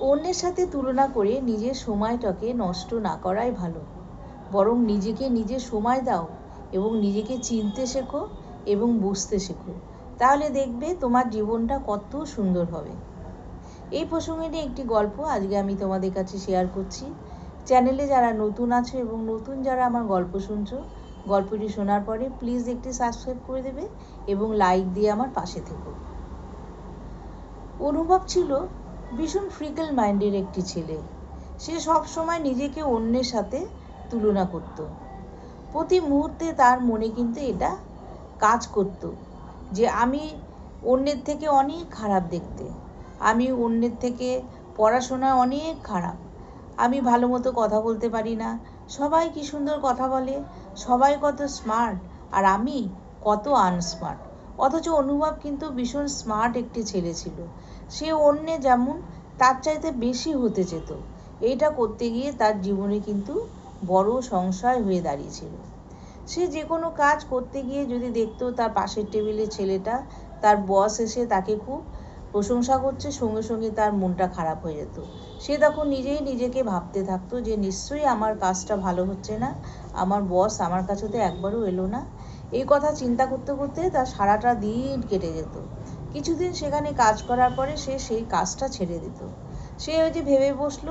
অন্যের সাথে তুলনা করে নিজের সময়টাকে নষ্ট না করাই ভালো। বরং নিজেকে নিজে সময় দাও এবং নিজেকে চিনতে শেখো এবং বুঝতে শেখো। তাহলে দেখবে তোমার জীবনটা কত সুন্দর হবে। এই প্রসঙ্গে নিয়ে একটি গল্প আজকে আমি তোমাদের কাছে শেয়ার করছি। চ্যানেলে যারা নতুন আছো এবং নতুন যারা আমার গল্প শুনছো, গল্পটি শোনার পরে প্লিজ একটি সাবস্ক্রাইব করে দেবে এবং লাইক দিয়ে আমার পাশে থেকো। অনুভব ছিল ভীষণ ফ্রিকেল মাইন্ডের একটি ছেলে। সে সব সময় নিজেকে অন্যের সাথে তুলনা করত। প্রতি মুহূর্তে তার মনে কিন্তু এটা কাজ করত যে, আমি অন্যের থেকে অনেক খারাপ দেখতে। আমি অন্যের থেকে পড়াশোনা অনেক খারাপ। আমি ভালো মতো কথা বলতে পারি না। সবাই কি সুন্দর কথা বলে? সবাই কত স্মার্ট। আর আমি কত আনস্মার্ট। অথচ অনুভব কিন্তু ভীষণ স্মার্ট একটি ছেলে ছিল। সে অন্যে যেমন, তার চাইতে বেশি হতে যেত। এইটা করতে গিয়ে তার জীবনে কিন্তু বড় সংশয় হয়ে দাঁড়িয়েছিল। সে যে কোনো কাজ করতে গিয়ে যদি দেখতো তার পাশের টেবিলে ছেলেটা, তার বস এসে তাকে খুব প্রশংসা করছে, সঙ্গে সঙ্গে তার মনটা খারাপ হয়ে যেত। সে তখন নিজেই নিজেকে ভাবতে থাকতো যে, নিশ্চয়ই আমার কাজটা ভালো হচ্ছে না, আমার বস আমার কাছে তো একবারও এলো না। এই কথা চিন্তা করতে করতে তার সারাটা দিন কেটে যেত। কিছুদিন সেখানে কাজ করার পরে সে সেই কাজটা ছেড়ে দিত। সে ওই যে ভেবে বসল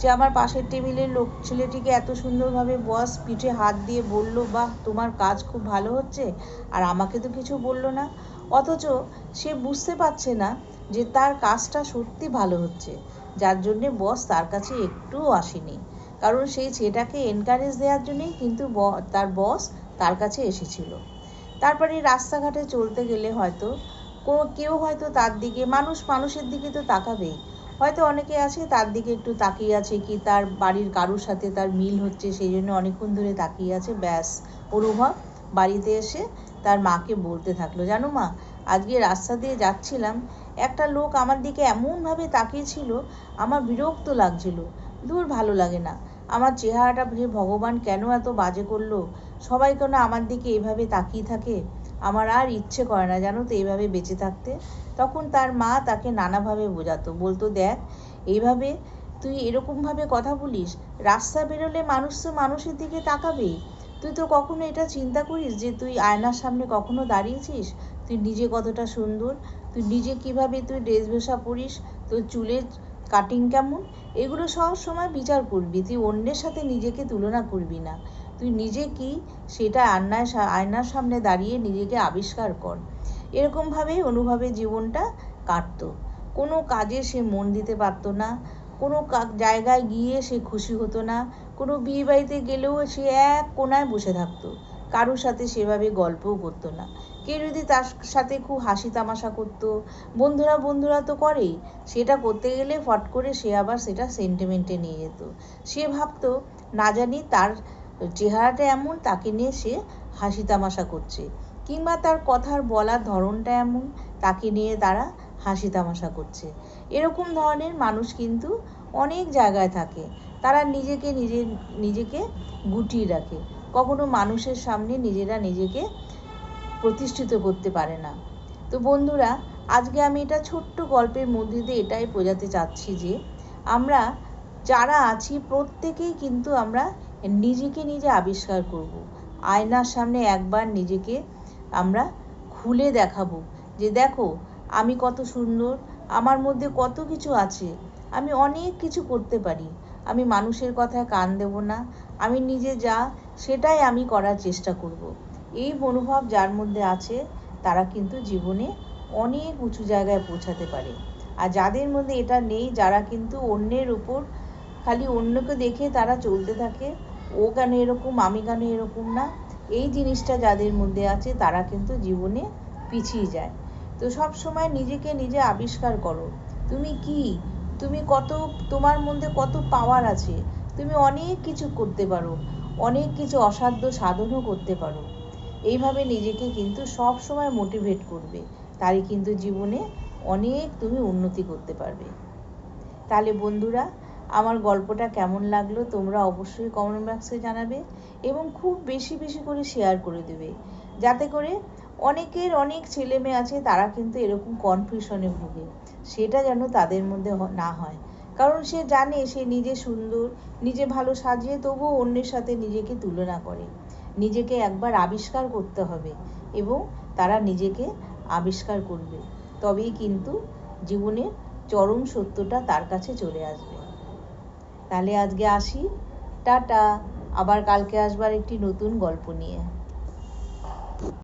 যে আমার পাশের টেবিলের লোক ছেলেটিকে এত সুন্দরভাবে বস পিঠে হাত দিয়ে বলল, বাহ, তোমার কাজ খুব ভালো হচ্ছে? আর আমাকে তো কিছু বলল না। অথচ সে বুঝতে পারছে না যে তার কাজটা সত্যি ভালো হচ্ছে, যার জন্যে বস তার কাছে একটুও আসেনি। কারণ সেই ছেলেটাকে এনকারেজ দেওয়ার জন্যই কিন্তু তার বস তার কাছে এসেছিল। তারপরে রাস্তাঘাটে চলতে গেলে হয়তো কোনো কেউ হয়তো তার দিকে, মানুষ মানুষের দিকে তো তাকাবেই হয়তো অনেকে আছে তার দিকে একটু তাকিয়ে আছে কি তার বাড়ির কারুর সাথে তার মিল হচ্ছে, সেই জন্য অনেকক্ষণ ধরে তাকিয়ে আছে, ব্যাস অনুভব বাড়িতে এসে তার মাকে বলতে থাকল, জানো মা, আজকে রাস্তা দিয়ে যাচ্ছিলাম, একটা লোক আমার দিকে এমনভাবে তাকিয়েছিল, আমার বিরক্ত লাগছিল। দূর ভালো লাগে না। আমার চেহারাটা যে ভগবান কেন এত বাজে করল? সবাই কেন আমার দিকে এভাবে তাকিয়ে থাকে? আমার আর ইচ্ছে করে না জানো তো এইভাবে বেঁচে থাকতে। তখন তার মা তাকে নানাভাবে বোঝাতো, বলতো, দেখ, এইভাবে তুই এরকমভাবে কথা বলিস, রাস্তা বেরোলে মানুষ তো মানুষের দিকে তাকাবেই। তুই তো কখনো এটা চিন্তা করিস যে তুই আয়নার সামনে কখনো দাঁড়িয়েছিস? তুই নিজে কতটা সুন্দর, তুই নিজে কীভাবে তুই ড্রেস ভেষা পরিস, তোর চুলের কাটিং কেমন? এগুলো সব সময় বিচার করবি, তুই অন্যের সাথে নিজেকে তুলনা করবি না। তুই নিজে কি সেটা আয়নায় আয়নার সামনে দাঁড়িয়ে নিজেকে আবিষ্কার কর। এরকমভাবেই অনুভবের জীবনটা কাটত। কোনো কাজে সে মন দিতে পারতো না, কোনো জায়গায় গিয়ে সে খুশি হতো না, কোনো বিয়ে বাড়িতে গেলেও সে এক কোনায় বসে থাকতো। কারোর সাথে সেভাবে গল্পও করতো না। কেউ যদি তার সাথে খুব হাসি তামাশা করতো, বন্ধুরা বন্ধুরা তো করেই, সেটা করতে গেলে ফট করে সে আবার সেটা সেন্টিমেন্টে নিয়ে যেত। সে ভাবতো, না জানি তার চেহারাটা এমন তাকে নিয়ে সে হাসি তামাশা করছে। কিংবা তার কথার বলার ধরনটা এমন তাকে নিয়ে তারা হাসি তামাশা করছে। এরকম ধরনের মানুষ কিন্তু অনেক জায়গায় থাকে। তারা নিজেকে নিজে, নিজেকে গুটিয়ে রাখে। কখনো মানুষের সামনে নিজেরা নিজেকে প্রতিষ্ঠিত করতে পারে না। তো বন্ধুরা, আজকে আমি এটা ছোট্ট গল্পের মধ্যে দিয়ে এটাই বোঝাতে চাচ্ছি যে, আমরা যারা আছি প্রত্যেকেই কিন্তু আমরা নিজেকে নিজে আবিষ্কার করব। আয়নার সামনে একবার নিজেকে আমরা খুলে দেখাবো যে দেখো, আমি কত সুন্দর, আমার মধ্যে কত কিছু আছে, আমি অনেক কিছু করতে পারি আমি মানুষের কথায় কান দেব না, আমি নিজে যা, সেটাই আমি করার চেষ্টা করব। এই মনোভাব যার মধ্যে আছে, তারা কিন্তু জীবনে অনেক উঁচু জায়গায় পৌঁছাতে পারে আর যাদের মধ্যে এটা নেই, যারা কিন্তু অন্যের উপর খালি অন্যকে দেখে তারা চলতে থাকে। ও কেন এরকম, আমি কেন এরকম না? এই জিনিসটা যাদের মধ্যে আছে, তারা কিন্তু জীবনে পিছিয়ে যায়। তো সব সময় নিজেকে নিজে আবিষ্কার করো। তুমি কি? তুমি কত, তোমার মধ্যে কত পাওয়ার আছে? তুমি অনেক কিছু করতে পারো। অনেক কিছু অসাধ্য সাধনও করতে পারো। এইভাবে নিজেকে কিন্তু সব সময় মোটিভেট করবে। তাই কিন্তু জীবনে অনেক তুমি উন্নতি করতে পারবে। তাহলে বন্ধুরা আমার গল্পটা কেমন লাগল তোমরা অবশ্যই কমেন্ট বক্সে জানাবে এবং খুব বেশি বেশি করে শেয়ার করে দেবে। যাতে করে অনেকের অনেক ছেলে মেয়ে আছে, তারা কিন্তু এরকম কনফিউশনে ভুগে। সেটা যেন তাদের মধ্যে না হয়। কারণ সে জানে সে নিজে সুন্দর, নিজে ভালো সাজিয়ে তবুও অন্যের সাথে নিজেকে তুলনা করে। নিজেকে একবার আবিষ্কার করতে হবে এবং তারা নিজেকে আবিষ্কার করবে। তবেই কিন্তু জীবনের চরম সত্যটা তার কাছে চলে আসবে। তাহলে আজকে আসি। টাটা। আবার কালকে আসবার একটি নতুন গল্প নিয়ে।